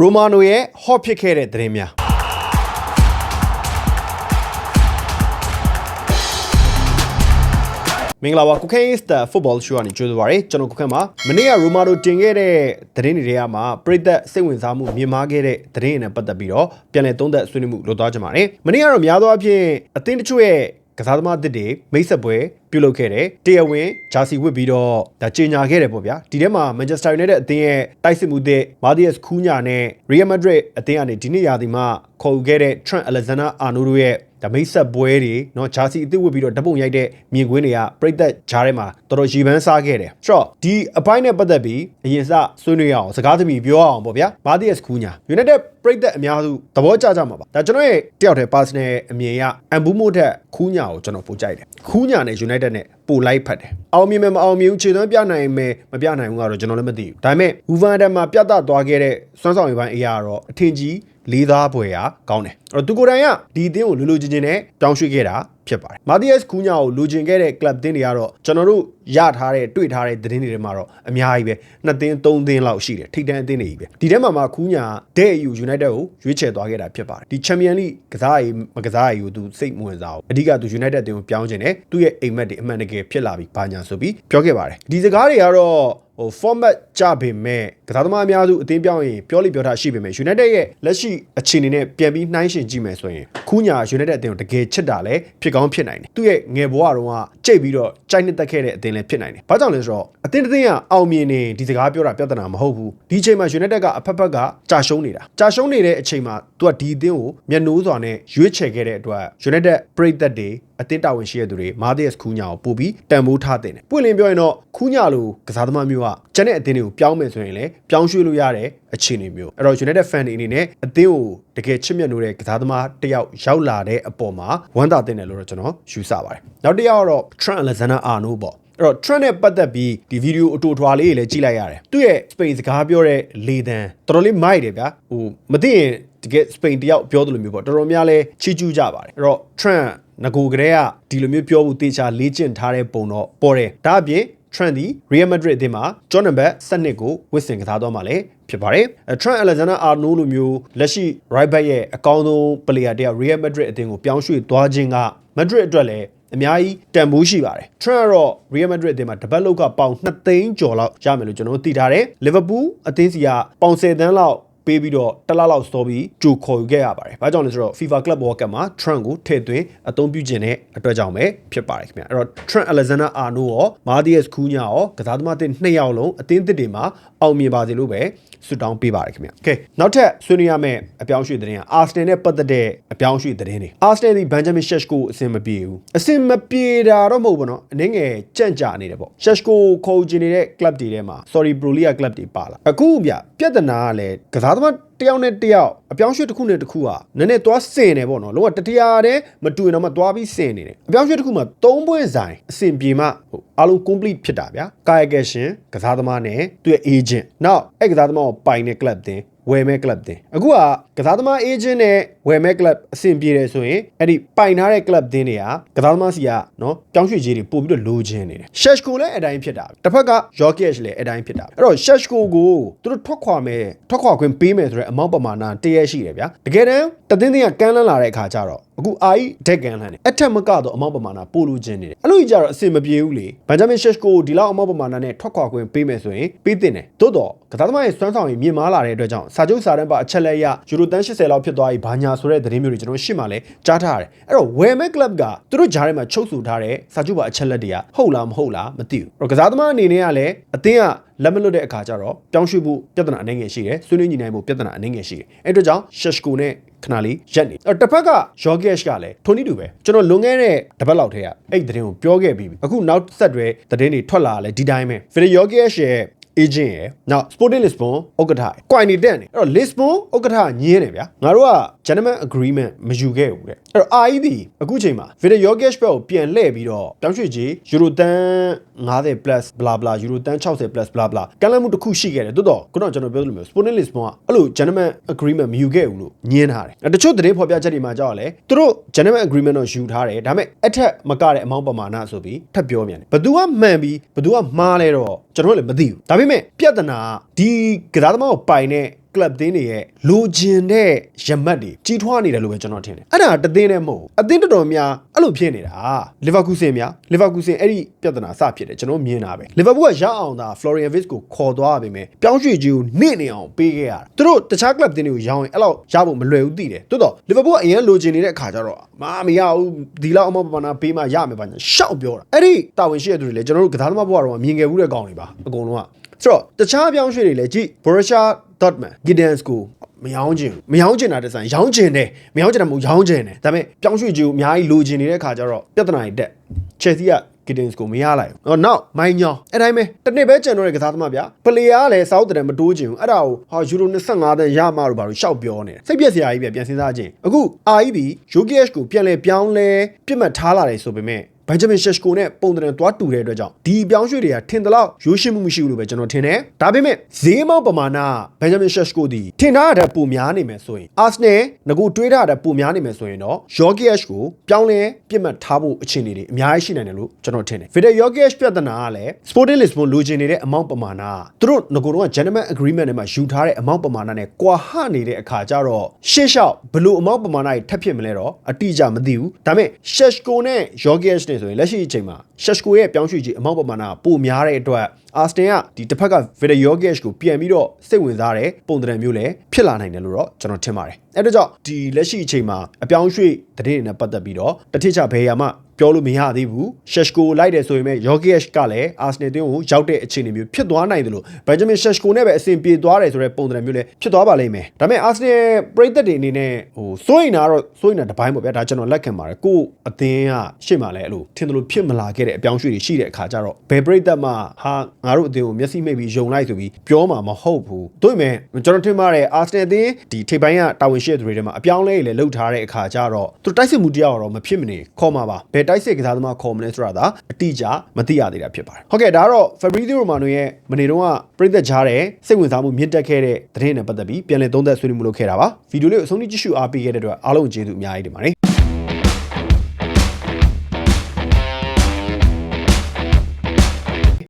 ရိုမာနိုရဲ့ဟော့ဖြစ်ခဲ့တဲ့သတင်းများမင်္ဂလာပါကုခဲစတာဖုတ်ဘောရှိုးကနေကြိုးစားပါရစေကျွန်တော်ကုခဲမှာမနေ့ကရိုမာနိုတင်ခဲ့တဲ့သတင်းတွေတွေကမှပရိသတ်စိတ်ဝင်စားမှုမြင်မာခဲ့တဲ့သတင်းတွေနဲ့ပတ်သက်ပြီးတော့ပြန်လည်သုံးသပ်ဆွေးနွေးမှုလုပ်သွားကြပါမယ်မနေ့ကတော့များသောအားဖြင့်အသင်းတချို့ရဲ့ ကစားသမားတစ်တွေမိတ်ဆက်ပွဲပြုလုပ်ခဲ့တယ်တရားဝင်ဂျာစီဝစ်ပြီးတော့ဒါကြေညာခဲ့တယ်ပေါ့ဗျာဒီထဲမှာ Manchester United အသင်းရဲ့တိုက်စစ်မှုသစ် Matthias Cunha နဲ့ Real Madrid အသင်းကနေဒီနေ့ရာသီမှာခေါ်ယူခဲ့တဲ့ Trent Alexander-Arnold တို့ရဲ့ ဒါမိတ်ဆက်ပွဲတွေเนาะဂျာစီအသစ်ဝစ်ပြီးတော့ဓပုံရိုက်တဲ့မြင်ကွင်းတွေကပြိသက်ဂျားထဲမှာတော်တော်ရီပန်းစားခဲ့တယ်ဆိုတော့ဒီအပိုင်းနဲ့ပတ်သက်ပြီးအရင်စဆွေးနွေးရအောင်စကားသမီးပြောအောင်ပေါ့ဗျာ Matthias Cunha United ပြိသက်အများစုသဘောကျကြမှာပါဒါကျွန်တော်ရဲ့တယောက်တည်း personal အမြင်ရအန်ဘူးမို့ထက်ခူးညာကိုကျွန်တော်ပိုကြိုက်တယ်ခူးညာနဲ့ United နဲ့ပိုလိုက်ဖတ်တယ်အောင်မြင်မယ်မအောင်မြင်ဘူးခြေသွမ်းပြနိုင်မယ်မပြနိုင်ဘူးကတော့ကျွန်တော်လည်းမသိဘူးဒါပေမဲ့ Wolverhampton မှာပြသသွားခဲ့တဲ့စွမ်းဆောင်ရည်ပိုင်းအရာတော့အထင်ကြီး လေးသားပွဲရာကောင်းတယ်အဲ့တော့သူကိုယ်တိုင်ကဒီအသင်းကိုလူလူချင်းချင်းနဲ့တောင်းရွှေ့ခဲ့တာ ဖြစ်ပါတယ်မာတီယက်ကူညာကိုလူချင်းခဲ့တဲ့ club တင်းတွေကတော့ကျွန်တော်တို့ရထားတဲ့တွေ့ထားတဲ့သတင်းတွေထဲမှာတော့အများကြီးပဲနှစ်သင်းသုံးသင်းလောက်ရှိတယ်ထိပ်တန်းအသင်းတွေကြီးပဲဒီထဲမှာမှကူညာတဲ့ယူ United ကိုရွေးချယ်သွားခဲ့တာဖြစ်ပါတယ်ဒီ Champion League ကစားရေးမကစားရေးကိုသူစိတ်မဝင်စားဘူးအဓိကသူ United အသင်းကိုပြောင်းချင်တယ်သူ့ရဲ့အိမ်မက်တွေအမှန်တကယ်ဖြစ်လာပြီဘာညာဆိုပြီးပြောခဲ့ပါတယ်ဒီစကားတွေကတော့ဟို format ကြပေမဲ့ကစားသမားအများစုအသင်းပြောင်းရင်ပြောလိပြောတာရှိပေမဲ့ United ရဲ့လက်ရှိအခြေအနေနဲ့ပြန်ပြီးနှိုင်းယှဉ်ကြည့်မယ်ဆိုရင်ခူးညာ United အသင်းကိုတကယ်ချစ်တာလည်းဖြစ်ကောင်းဖြစ်နိုင်တယ်သူ့ရဲ့ငယ်ဘဝတုန်းကကြိတ်ပြီးတော့ကြိုက်နှစ်သက်ခဲ့တဲ့အသင်းလည်းဖြစ်နိုင်တယ်ဘာကြောင့်လဲဆိုတော့အသင်းတစ်သင်းကအောင်မြင်နေဒီစကားပြောတာပြဿနာမဟုတ်ဘူးဒီအချိန်မှာ United ကအဖက်ဖက်ကကြာရှုံးနေတာကြာရှုံးနေတဲ့အချိန်မှာသူကဒီအသင်းကိုမျက်နှိုးစွာနဲ့ရွေးချယ်ခဲ့တဲ့အတွက် United ပရိသတ်တွေအတင်းတာဝန်ရှိတဲ့သူတွေမာသီယက်ခူးညာကိုပို့ပြီးတန်ဖိုးထားတင်တယ်။ပွင့်လင်းပြောရင်တော့ခူးညာလိုကစားသမားမျိုးကကျန်တဲ့အတင်းတွေကိုပြောင်းမယ်ဆိုရင်လည်းပြောင်းရွှေ့လို့ရတဲ့အခြေအနေမျိုး။အဲ့တော့ United fan တွေအနေနဲ့အတင်းကို တကယ်ချစ်မြတ်လို့တဲ့ကစားသမားတစ်ယောက်ရောက်လာတဲ့အပေါ်မှာဝမ်းသာတင်တယ်လို့တော့ကျွန်တော်ယူဆပါတယ်။နောက်တစ်ယောက်ကတော့ Trent Alexander-Arnold ပေါ့။အဲ့တော့ Trent နဲ့ပတ်သက်ပြီးဒီဗီဒီယိုအတူထွာလေးတွေလည်းကြည့်လိုက်ရတယ်။သူ့ရဲ့ Spain စကားပြောတဲ့လေတံတော်တော်လေးမိုက်တယ်ဗျာ။ဟိုမသိရင်တကယ် Spain တယောက်ပြောသလိုမျိုးပေါ့တော်တော်များလဲချီးကျူးကြပါတယ်။အဲ့တော့ Trent ငကိုကလေးကဒီလိုမျိုးပြောဖို့တေချာလေ့ကျင့်ထားတဲ့ပုံတော့ပေါ်တယ်ဒါအပြင် Trent ဒီ Real Madrid အသင်းမှာ John Number 7ကိုဝစ်စင်ကစားတော့မှလည်းဖြစ်ပါတယ်။ Trent Alexander-Arnold လိုမျိုးလက်ရှိ right back ရဲ့အကောင်းဆုံး player တယောက် Real Madrid အသင်းကိုပြောင်းရွှေ့သွားခြင်းက Madrid အတွက်လည်းအများကြီးတန်ဖိုးရှိပါတယ်။ Trent ကတော့ Real Madrid အသင်းမှာတပတ်လောက်ကပေါင်2သိန်းကျော်လောက်ရမယ်လို့ကျွန်တော်တို့သိထားတယ်။ Liverpool အသင်းစီကပေါင်10သန်းလောက် ပေးပြီးတော့တစ်လလောက်စောပြီးကြိုခေါ်ယူခဲ့ရပါတယ်။ဘာကြောင့်လဲဆိုတော့ FIFA Club World Cup မှာ Trent ကိုထည့်သွင်းအသုံးပြုခြင်းတဲ့အတွက်ကြောင့်ပဲဖြစ်ပါတယ်ခင်ဗျ။အဲ့တော့ Trent Alexander-Arnold ရော Matthias Cunha ရောကစားသမားတစ်နှစ်ယောက်လုံးအသင်းသစ်တွေမှာအောင်မြင်ပါစေလို့ပဲဆုတောင်းပေးပါတယ်ခင်ဗျ။ Okay နောက်ထပ်ဆွေးနွေးရမယ့်အပြောင်းရွှေ့သတင်းက Arsenal နဲ့ပတ်သက်တဲ့အပြောင်းရွှေ့သတင်းတွေ Arsenal ဒီ Benjamin Sheshko အဆင်မပြေဘူး။အဆင်မပြေတာတော့မဟုတ်ဘူးနော်။အနေငယ်ကြန့်ကြာနေတယ်ပေါ့။ Sheshko ခေါ်ချင်နေတဲ့ club တွေထဲမှာ Sorry Pro League club တွေပါလာ။အခုဗျပြဿနာကလည်းကစားသမား တယောက်နဲ့တယောက်အပြောင်းရွှေ့တစ်ခုနဲ့တစ်ခုကနည်းနည်းသွားစင်နေပေါ့နော်လုံးဝတတရားတည်းမတူရင်တော့မှသွားပြီးစင်နေတယ်အပြောင်းရွှေ့တစ်ခုမှာ၃ပွဲဆိုင်အဆင်ပြေမှဟိုအားလုံး complete ဖြစ်တာဗျာကာယကရှင်ကစားသမားနဲ့သူ့ရဲ့ agent နောက်အဲ့ကစားသမားကိုပိုင်တဲ့ club တင်ဝယ်မဲ့ club တင်အခုကကစားသမား agent နဲ့ဝယ်မဲ့ club အဆင်ပြေတယ်ဆိုရင်အဲ့ဒီပိုင်ထားတဲ့ club တင်တွေကကစားသမားစီကနော်ပြောင်းရွှေ့ကြီးတွေပို့ပြီးတော့လိုချင်နေတယ် Sheshko လည်းအတိုင်းဖြစ်တာတစ်ဖက်က Jokic လည်းအတိုင်းဖြစ်တာအဲ့တော့ Sheshko ကိုသူတို့ထွက်ခွာမယ်ထွက်ခွာခွင့်ပေးမယ်ဆိုတဲ့အမောင့်ပမာဏတရရှိတယ်ဗျာတကယ်တမ်းတသင်းသင်းကကမ်းလှမ်းလာတဲ့အခါကျတော့အခုအာကြီးဒက်ကမ်းလှမ်းတယ်အထက်မကတော့အမောင့်ပမာဏပို့လို့ခြင်းနေတယ်အဲ့လိုကြီးကြတော့အဆင်မပြေဘူးလေ Benjamin Sheshko ကိုဒီလောက်အမောင့်ပမာဏနဲ့ထွက်ခွာခွင့်ပေးမယ်ဆိုရင်ပေးတင်တယ်သို့တော့ကစားသမားရဲ့စွမ်းဆောင်ရည်မြင့်မားလာတဲ့အတွက်ကြောင့်စာချုပ်စာတမ်းပါအချက်လက်ရယူရိုတန်း80လောက်ဖြစ်သွားပြီဘာညာဆိုတဲ့သတင်းမျိုးတွေကျွန်တော်ရှေ့မှာလဲကြားထားရတယ်အဲ့တော့ဝယ်မဲ့ club ကသူတို့ဂျားထဲမှာချုပ်ဆိုထားတဲ့စာချုပ်ပါအချက်လက်တွေကဟုတ်လားမဟုတ်လားမသိဘူးအဲ့တော့ကစားသမားအနေနဲ့ကလည်းအသင်းက လက်မလွတ်တဲ့အခါကျတော့ပြောင်းရွှေ့ဖို့ပြဿနာအနေငယ်ရှိတယ်ဆွေးနွေးညီနိုင်ဖို့ပြဿနာအနေငယ်ရှိတယ်အဲ့အတွက်ကြောင့် Sheshko နဲ့ခဏလေးရက်နေအဲ့တစ်ဖက်က Jokic ကလည်းထိုနည်းတူပဲကျွန်တော်လွန်ခဲ့တဲ့တပတ်လောက်ထဲကအဲ့သတင်းကိုပြောခဲ့ပြီးပြီအခုနောက်ဆက်တွဲသတင်းတွေထွက်လာတယ်ဒီတိုင်းပဲ Phil Jokic ရဲ့ agent ရယ်နောက် Sporting Lisbon ဥက္ကဋ္ဌရယ်ကွိုင်နေတက်နေအဲ့တော့ Lisbon ဥက္ကဋ္ဌညင်းတယ်ဗျာငါတို့က gentleman agreement မယူခဲ့ဘူးတဲ့အဲ့တော့ RED အခုချိန်မှာ Vidal Jokic ဘက်ကိုပြန်လှည့်ပြီးတော့ပြောင်းရွှေ့ကြီး Euro တန်း50 plus bla bla Euro တန်း60 plus bla bla ကမ်းလှမ်းမှုတစ်ခုရှိခဲ့တယ်တိုးတော့ခုနကကျွန်တော်ပြောသလိုမျိုး Sporting Lisbon ကအဲ့လို gentleman agreement မယူခဲ့ဘူးလို့ညင်းထားတယ်အဲ့တချို့သတင်းဖော်ပြချက်တွေမှာကြောက်လဲသူတို့ gentleman agreement တော့ယူထားတယ်ဒါပေမဲ့အထက်မကတဲ့အမောင့်ပမာဏဆိုပြီးထပ်ပြောမြန်တယ်ဘသူကမှန်ပြီးဘသူကမှားလဲတော့ကျွန်တော်လည်းမသိဘူးဒါပေမဲ့ပြဿနာကဒီကစားသမားကိုပိုင်တဲ့ကလပ်သင်းတွေရဲ့လိုချင်တဲ့ရမတ်တွေကြီးထွားနေတယ်လို့ပဲကျွန်တော်ထင်တယ်အဲ့ဒါတသင်းနဲ့မဟုတ်ဘူးအသင်းတော်တော်များအဲ့လိုဖြစ်နေတာလီဗာပူးဆင်များလီဗာပူးဆင်အဲ့ဒီပြဿနာစဖြစ်တယ်ကျွန်တော်မြင်တာပဲလီဗာပူးကရအောင်သာဖလော်ရီယန်ဗစ်ကိုခေါ်သွားရပါမယ်ပြောင်းရွှေ့ကြီးကိုနေနေအောင်ပေးခဲ့ရတာသူတို့တခြားကလပ်သင်းတွေကိုရောင်းရင်အဲ့လောက်ရဖို့မလွယ်ဘူးသိတယ်တိုးတော့လီဗာပူးကအရင်လိုချင်နေတဲ့အခါကျတော့မာမရဘူးဒီလောက်အမောပမာဏပေးမှရမယ်ပါညာရှောက်ပြောတာအဲ့ဒီတာဝန်ရှိတဲ့သူတွေလည်းကျွန်တော်တို့ကစားသမားဘဝတော့မြင်ခဲ့ဘူးတဲ့ကောင်တွေပါအကုန်လုံးကဆိုတော့တခြားပြောင်းရွှေ့တွေလည်းကြည့် Borussia Dortmund Giddens ကိုမယောင်းချင်ဘူးမယောင်းချင်တာတဆန်ရောင်းချင်တယ်မယောင်းချင်တာမဟုတ်ရောင်းချင်တယ်ဒါပေမဲ့ပြောင်းရွှေ့ကြီးကိုအများကြီးလိုချင်နေတဲ့ခါကျတော့ပြဿနာတွေတက် Chelsea က Giddens ကိုမရလိုက်ဘူး။အော်နောက်မိုင်းညောင်းအဲ့တိုင်းပဲတစ်နှစ်ပဲကျန်တော့တဲ့ကစားသမားဗျာပလေယာကလည်းစောက်တဲ့မတိုးချင်ဘူးအဲ့ဒါကိုဟာယူရို25တန်းရမှလို့ဘာလို့ရှောက်ပြောနေတယ်စိတ်ပြက်စရာကြီးပဲပြန်စဉ်းစားခြင်းအခု REB Jokic ကိုပြန်လဲပြောင်းလဲပြစ်မှတ်ထားလာတယ်ဆိုပေမဲ့ ဘန်ဂျမင်ရှက်ရှ်ကိုနဲ့ပုံတံသွားတူတဲ့အတွက်ကြောင့်ဒီအပြောင်းရွှေ့တွေကထင်တယ်လို့ရိုးရှင်းမှုမရှိဘူးလို့ပဲကျွန်တော်ထင်တယ်။ဒါပေမဲ့ဈေးမောက်ပမာဏဘန်ဂျမင်ရှက်ရှ်ကိုဒီထင်ထားတဲ့ပုံများနေမယ်ဆိုရင်အာဆနယ်ငကူတွေးထားတဲ့ပုံများနေမယ်ဆိုရင်တော့ယောဂီယက်ကိုပြောင်းလဲပြစ်မှတ်ထားဖို့အခြေအနေတွေအများကြီးရှိနိုင်တယ်လို့ကျွန်တော်ထင်တယ်။ဗီဒီယိုယောဂီယက်ပြဿနာကလည်း Sporting Lisbon လိုချင်နေတဲ့အမောက်ပမာဏသူတို့ငကူတော့ gentleman agreement နဲ့မှယူထားတဲ့အမောက်ပမာဏနဲ့ကွာဟနေတဲ့အခါကျတော့ရှေ့လျှောက်ဘလို့အမောက်ပမာဏတွေထပ်ဖြစ်မလဲတော့အတိအကျမသိဘူး။ဒါပေမဲ့ Sheshko နဲ့ Jorgic နဲ့ဆိုရင်လက်ရှိအချိန်မှာ Sheshko ရဲ့ပြောင်းရွှေ့ခြင်းအမောက်ပမာဏပိုများတဲ့အတွက် Aston ကဒီတစ်ဖက်က Vida Jorgic ကိုပြန်ပြီးတော့စိတ်ဝင်စားတဲ့ပုံသဏ္ဍာန်မျိုးလည်းဖြစ်လာနိုင်တယ်လို့တော့ကျွန်တော်ထင်ပါတယ်။အဲဒါကြောင့်ဒီလက်ရှိအချိန်မှာအပြောင်းရွှေ့တဲ့တွေနဲ့ပတ်သက်ပြီးတော့တစ်ထစ်ချဘယ်ရမှပြောလို့မရသေးဘူးရှက်ရှ်ကိုလိုက်တယ်ဆိုရင်ပဲယောဂီယက်ကလည်းအာဆနယ်တင်းကိုရောက်တဲ့အခြေအနေမျိုးဖြစ်သွားနိုင်တယ်လို့ဘန်ဂျမင်ရှက်ရှ်ကိုနဲ့ပဲအဆင်ပြေသွားတယ်ဆိုတဲ့ပုံစံမျိုးလည်းဖြစ်သွားပါလိမ့်မယ်ဒါပေမဲ့အာဆနယ်ပရိသတ်တွေအနေနဲ့ဟိုစိုးရင်တာတော့စိုးရင်တာတစ်ပိုင်းပေါ့ဗျာဒါကျွန်တော်လက်ခံပါတယ်ကို့အသင်းကရှေ့မှာလည်းအဲ့လိုထင်တယ်လို့ဖြစ်မလာခဲ့တဲ့အပြောင်းရွှေ့တွေရှိတဲ့အခါကျတော့ဘယ်ပရိသတ်မှဟာငါတို့အသင်းကိုမျက်စိမိတ်ပြီးယုံလိုက်ဆိုပြီးပြောမှာမဟုတ်ဘူးတို့ပေမဲ့ကျွန်တော်ထင်ပါတယ်အာဆနယ်အသင်းဒီထိပ်ပိုင်းကတာဝန်ရှိတဲ့သူတွေထဲမှာအပြောင်းလဲတွေလည်းလုပ်ထားတဲ့အခါကျတော့သူတိုက်စစ်မှုတရားတော့မဖြစ်မနေခေါ်မှာပါဘယ်တိုက်စစ်ကစားသမားခေါ်မလဲဆိုတာဒါအတိအကျမသိရသေးတာဖြစ်ပါတယ်ဟုတ်ကဲ့ဒါကတော့ Fabrizio Romano ရဲ့မနေ့တုန်းကပြည်သက်ကြားတဲ့စိတ်ဝင်စားမှုမြင့်တက်ခဲ့တဲ့သတင်းနဲ့ပတ်သက်ပြီးပြန်လည်သုံးသပ်ဆွေးနွေးမှုလုပ်ခဲ့တာပါဗီဒီယိုလေးကိုအဆုံးထိကြည့်ရှုအားပေးခဲ့တဲ့အတွက်အားလုံးကျေးဇူးအများကြီးတင်ပါတယ်